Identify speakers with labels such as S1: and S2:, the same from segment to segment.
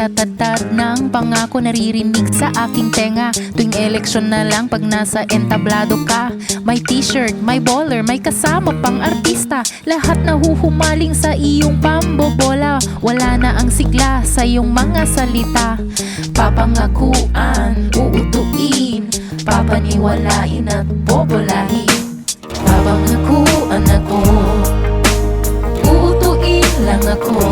S1: Tatatad ng pangako naririnig sa aking tenga. Tuwing eleksyon na lang pag nasa entablado ka May t-shirt, may baller, may kasama pang artista. Lahat na huhumaling sa iyong pambobola. Wala na ang sigla sa iyong mga salita. Papangakuan, uutuin Papaniwalain at bobolahin. Papangakuan ako Uutuin lang ako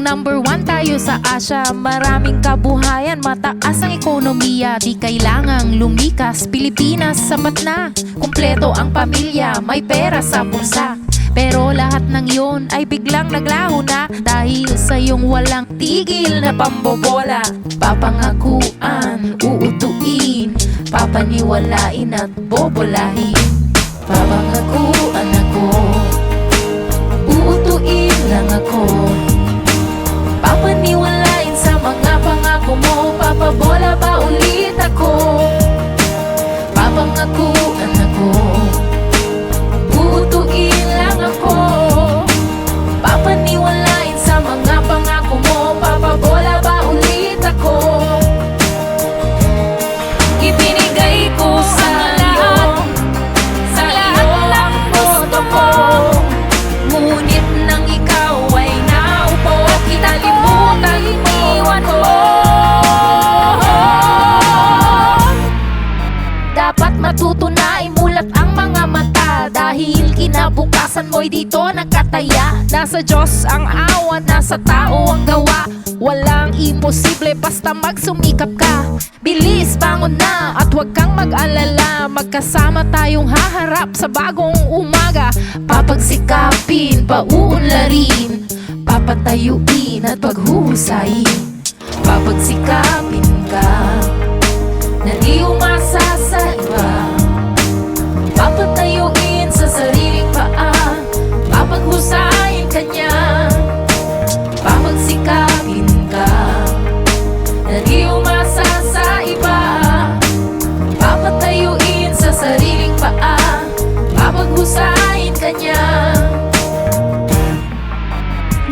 S1: ba nung number one tayo sa Asia. Maraming kabuhayan, mataas ang ekonomiya. Di kailangang lumikas, Pilipinas sapat na. Kumpleto ang pamilya, may pera sa bulsa. Pero lahat ng yon ay biglang naglaho na. Dahil sa iyong walang tigil na pambobola Papangakuan, uutuin Papaniwalain at bobolahin kinabukasan mo'y dito nakataya Nasa Diyos ang awat, nasa tao ang gawa. Walang imposible basta magsumikap ka. Bilis, bangon na at huwag kang mag-alala. Magkasama tayong haharap sa bagong umaga. Papagsikapin, pauunlarin Papatayuin at paghuhusayin. Papagsikapin ka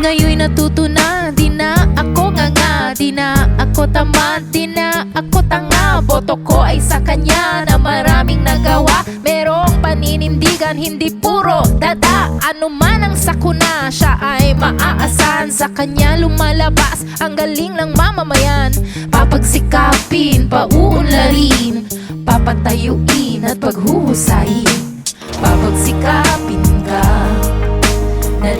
S1: Ngayon'y natuto na, di na ako nga nga Di na ako tamad, di na ako tanga. Boto ko ay sa kanya na maraming nagawa. Merong paninindigan, hindi puro dada. Ano man ang sakuna, siya ay maaasahan. Sa kanya lumalabas ang galing ng mamamayan. Papagsikapin, pauunlarin. Papatayuin at paghuhusayin. Papagsikapin ka. Na